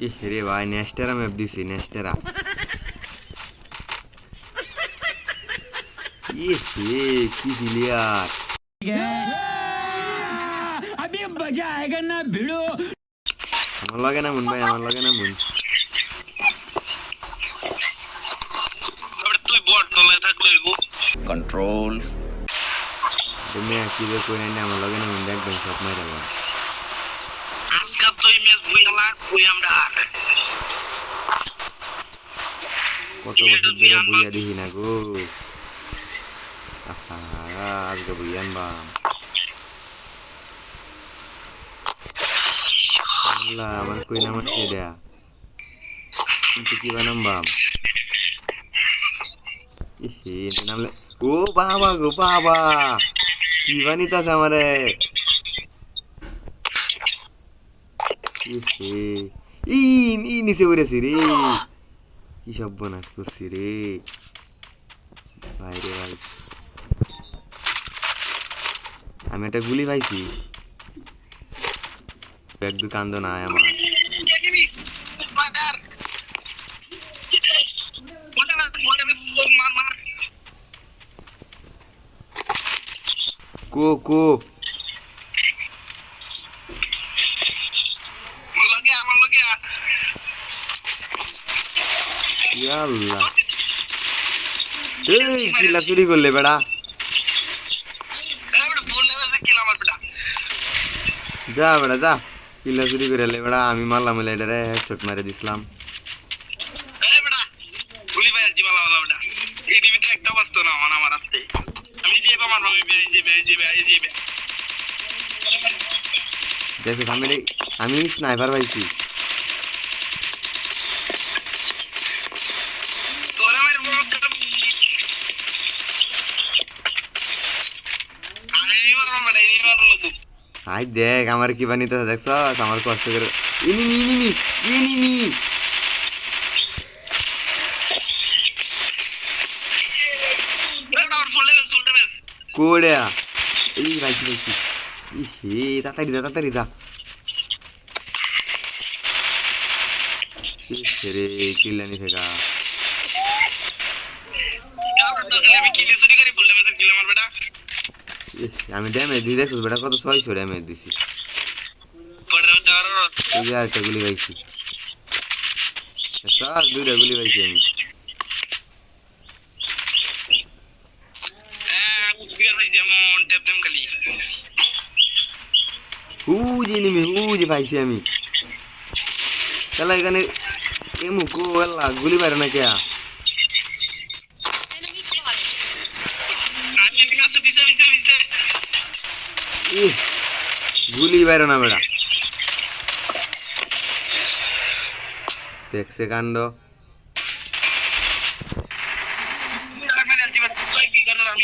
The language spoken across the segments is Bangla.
ই রে ভাই নেস্টেরা ম্যাপ দিছি নেস্টেরা ই হে কি প্লেয়ার अभी मजा आएगा ना भिड़ो আমার লগে না মুন ভাই আমার লগে না মুন এবারে তুই বট তলায় থাকলে গো control তুমি কি রে কই না আমার লগে না মুন দেখবেন সব মাইরা কত বছর ধরে বইয়া দেখি না গো আহা আজকে বইয়ান বাম আল্লাহ আমার কই নাম আছে দেয়া কিন্তু কি বানাম বাম ইহে এতে নামলে ও বাবা গো বাবা কি বানিতাছে আমারে ইহে ই ই নিচে উড়েছি রে কি সব বনাস করছি রে? ভাই রে ভাই। আমি একটা গুলি পাইছি। এক দু কান্দ না আমার। কো কো। ইয়াল্লা এই কিলা চুরি করলে বেড়া। যা বেড়া যা। কিলা চুরি করে লে বেড়া আমি মারলাম এলে এটারে হেডশট মারে দিছিলাম। এই বেটা গুলি ভাই আজি আই দেখ, আমার কি বানিতে দেখছ আমার কষ্ট করে। ইনিমি ইনিমি ইনিমি কোড়া। এই রে আমি ড্যামেজ দিয়ে দেখছিস বেটা কত ছয়শো ড্যামেজ দিছি। এই আরেকটা গুলি পাইছি। সব দুইটা গুলি পাইছি আমি। হুজি নিমি হুজি পাইছি আমি। তাহলে এখানে এমু কো গুলি পারে না কে গুলি বাইরে না বেড়া। দেখছে কাণ্ড। কি করলাম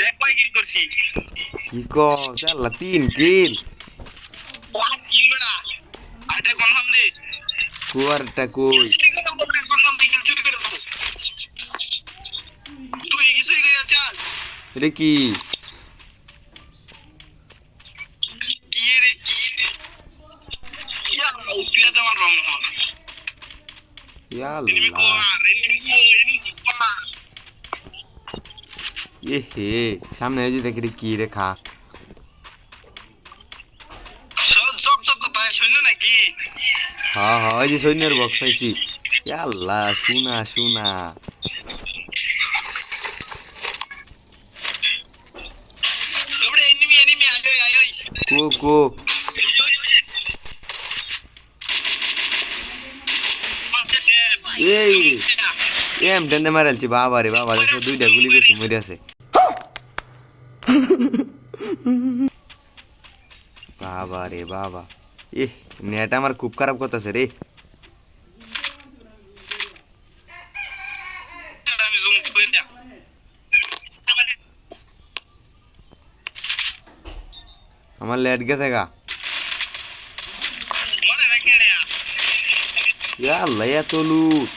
দেখ কই কি করছি কি কস? আল্লাহ, তিন কিল। কুয়ারটা কই? এটা কি রে ইয়া উঠিয়ে দেওয়ার রং এনিমি ইয়াল্লাহ কোয়ার এনিমি কো এনিমি কোয়ার এ হে সামনে যে দেখি কি রে খা সব সব সব কথা শুনলো হ্যাঁ হ্যাঁ ওই যে সৈন্যের বক্স পাইছি। আল্লাহ শুনা শুনা। কো কো। এই রে এম টেনে মারালছি বাবা রে বাবা দেখো দুইটা গুলি করছি মরে আছে বাবা রে বাবা এ নেট আমার খুব খারাপ করতেছে রে আমি জুম করে দেয়া আমার লেট গেছে গা মরে রেখে রে ইয়া আল্লাহ এত লুট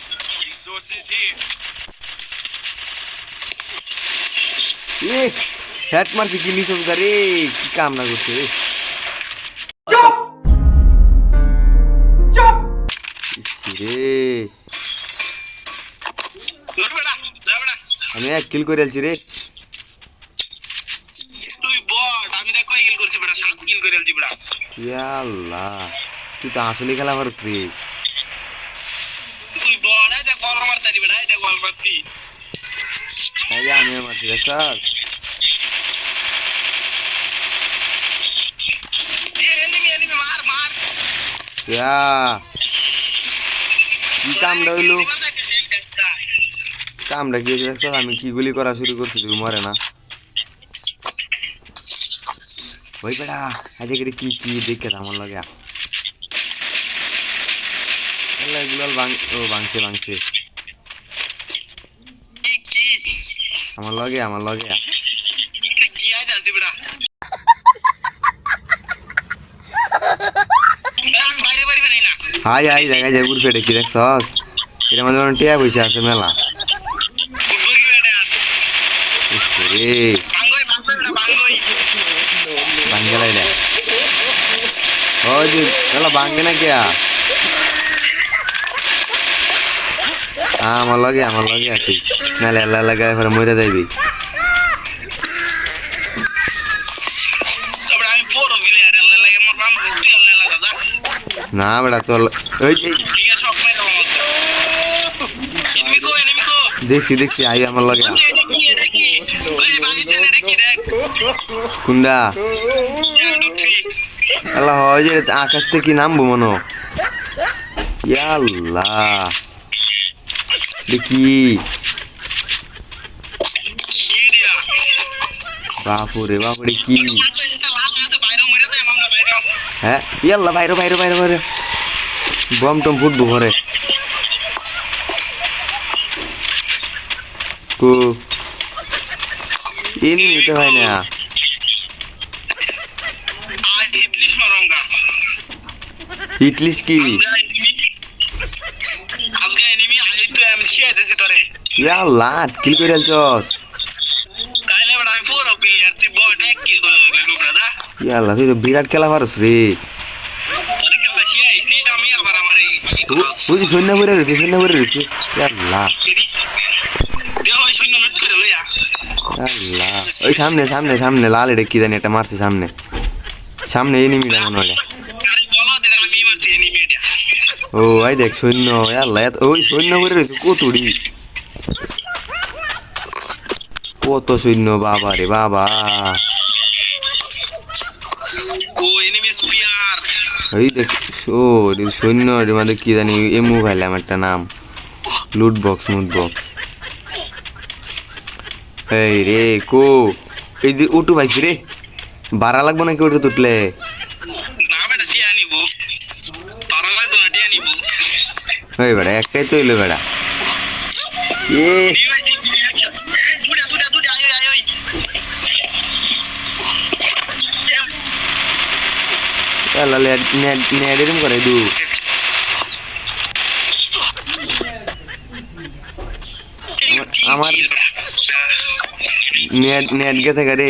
এ হ্যাট মারছি কি নিচে রে কি কাম না করছে রে আমি এক কিল করে আলছি রে তুই বট আমি দেখ কয় কিল করছি বেটা সাত কিল করে আলছি বেটা ইয়াল্লাহ তুই তো আসলে খেলা পারছ রে যে আমি মারছি দেখছ এনিমি এনিমি মার মার ইয়া কি কামটা হইল কামটা কি হয়েছে দেখছ আমি কি গুলি করা শুরু করছি তুই মরে না ওই বেড়া আজ এখানে কি কি দেখে তো আমার লাগে আল্লাহ, এগুলো বাং ও বাংছে বাংছে কি কি আমার লগে আমার লগে। হাই হাই, জায়গায় যাই উড় ফেটে কি দেখছস? এটা আমাদের অনেক টিয়া বসে আছে মেলা। আমার লগে আমার লগে আছে নাহলে আল্লাহ লাগায় ফেলে মরে যাইবি আল্লাহ আল্লাহ না বেটা তোর দেখছি দেখছি আই আমার লগে। কুন্ডা আল্লাহ হয় যে আকাশ থেকে নামবো মনো ইয়াল্লাহ। দেখি কি দিয়া বাপুরে বাপুরে কি হ্যাঁ ইয়াল্লা বাইরে বাইরে বাইরে বাইরে বম টম ফুটবো ঘরে কু এনি নিতে হয় না ইটলিশ কি ইয়াল্লা কিল করে আলছস তাইলে বড় আমি পুরো প্লেয়ার তুই বট এক কিল করে দেবে লোকরা দা ইয়াল্লা তুই তো বিরাট খেলা পারস রে। বুঝি সৈন্য করে রয়েছে সৈন্য করে রয়েছে। ইয়াল্লা দেহ ওই শূন্য সামনে সামনে সামনে লাল এটা কি জানি একটা মারছে সামনে। সামনে এনিমিটা মনে হয়। এনিমি ও আই দেখ সৈন্য ইয়াল্লা ওই সৈন্য করে রয়েছে কতুড়ি কত সৈন্য বাবা রে বাবা। ওই দেখ ও সৈন্য রে মানে কি জানি এমু খাইলাম একটা নাম। লুট বক্স মুট বক্স এই রে, কো, এই যে উঠু পাইছি রে। বাড়া লাগবো নাকি ওটা তুটলে? ওই বেড়া, একটাই তো এলো বেড়া। এ এলা নেট নেট এরম করে দু। আমার নেট নেট গেছে গাড়ি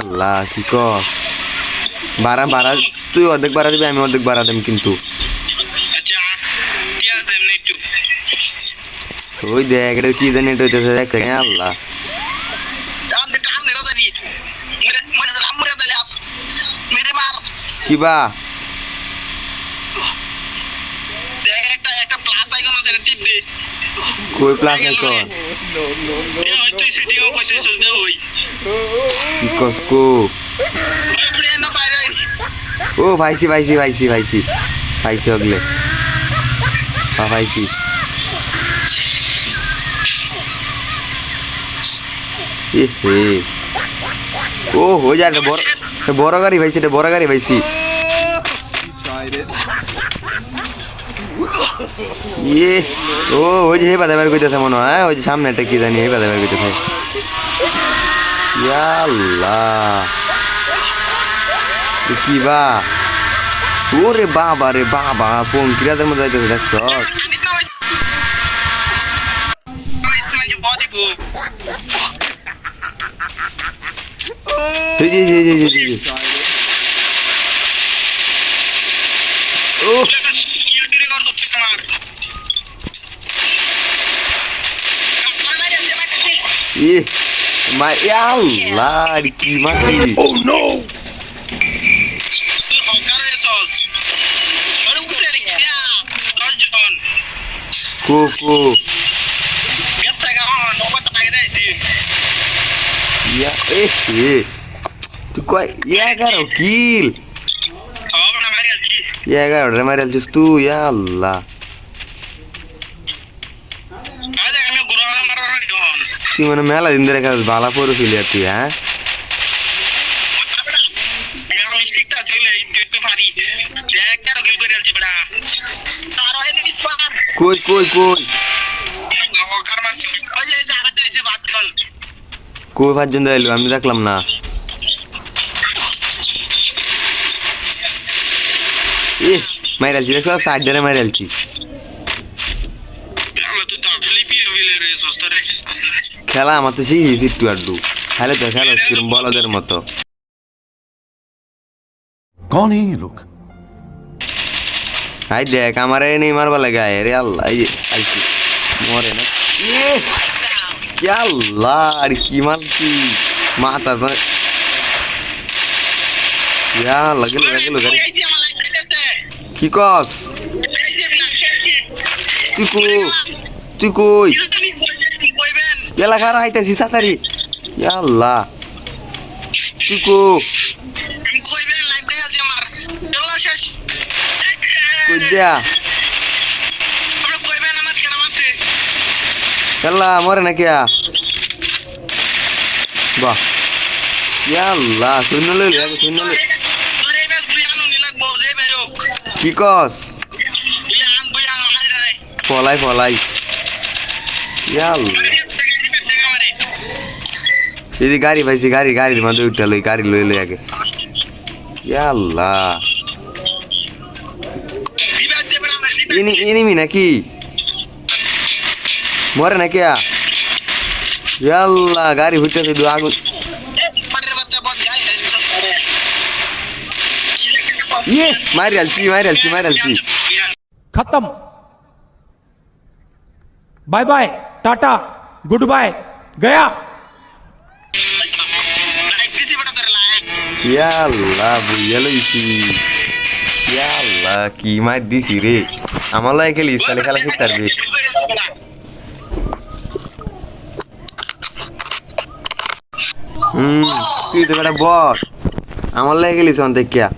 আল্লাহ কি কস? বাড়া বাড়া তুই অর্ধেক বাড়া দিবি আমি অর্ধেক বাড়া দেব কিন্তু। আচ্ছা ওই দেখ এটা কি জানি এটা হইতেছে দেখ, আল্লাহ আপনি টান মেরে দাবি মেরে মেরে দাম মেরে দালে আপ মেরে মার কি বা দেখ একটা একটা প্লাস আইকন আছে টিপ দে। কই প্লাস এখন এ ওই তুই সেটিও কইছিস দে ওই কি কস কো ওই প্লেন না বাইরে ও ভাইছি ভাইছি ভাইছি ভাইছি। ভাইছি অগলে। হ্যাঁ এ হে ও হো যা এটা বড় বড় গাড়ি ভাইছি এটা বড় গাড়ি ভাইছি। ইয়ে ও, ওই যে পাতা বের করতেছে মনে হয় হ্যাঁ? ওই যে সামনে একটা কি জানি, এই পাতা বের করতেছে আল্লাহ। কি বা? ওরে বাবা রে বাবা ফোন কিরাদের মধ্যে যাইতেছে, দেখছ? জি যে। ই মার আল্লাহ আর কি মারছি তুই হকার হয়েছস আরে উপরে রেখে দিয়া দশজন কো কো গেট টাকা হন নগদ টাকা দিয়েছি ইয়া এ এ তুই কয় এগারো কিল হবে না মারি আছি এগারো রে মারি আলছিস তুই আল্লাহ আজ আমি গুরু আলা মারার হন তুই মানে মেলা দিন ধরে খেলা বালা পরে ফেলি আর তুই হ্যাঁ? কই কই কই? কই পাঁচজন দিলো আমি দেখলাম না। এ মাইরালছি দেখো সাইড ধরে মাইরালছি। খেলা আমার তো সেই একটু আড্ডু খেলে তো খেলো কিরম বলদের মতো। কন এই লোক? আই দেখ আমার এই নেই মারবা লাগা রে আল্লাহ এই আইছি মরে না। কি আল্লাহ আর কি মাল কি মাতার মানে ইয়া লাগল লাগল গাড়ি। কি কস? তুই কই? তুই কই? এলাকার আইতাছি তাড়াতাড়ি। আল্লাহ তুই কো? কইবেন লাইফ কে আছে আমার চলো শেষ। কই দিয়া? আমরা কইবেন আমার কেন আছে। খেলা মরে না কিয়া? বাহ। আল্লাহ শূন্য লইলি শূন্য লই। এই বেশ বুয়ানো এই গাড়ি পাইছি গাড়ি গাড়ির মাঝে উঠা লই গাড়ি লই লই আগে ইয়া আল্লাহ দিবা দেবে না ইনি ইনিমি নাকি মরে নাকি আ ইয়া আল্লাহ গাড়ি ফুটতেছে দু আগুন পাটের বাচ্চা বট গাই ইয়ে মারি আলছি মারি আলছি মারি আলছি खत्म bye bye tata good bye गया লাইক ইয়া আল্লাহ বুঝিয়া লইছি ইয়া কি মার দিছি রে আমার লাগে খেলিস তাহলে খেলা খেলতে পারবি হুম তুই তো বেটা বস আমার লাগে গেলিস অন্তে কিয়া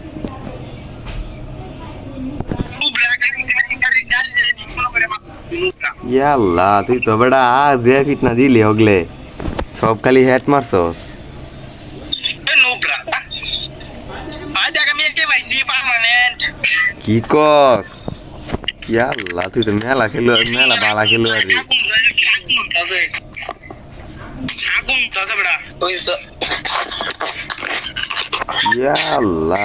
ইয়া আল্লাহ তুই তো বেটা আর দে ফিট না দিলি হগলে সব খালি হেড মারছস কি কস? ইয়াল্লা তুই তো মেলা খেলো মেলা বালা খেলো আর রে ইয়া আল্লাহ।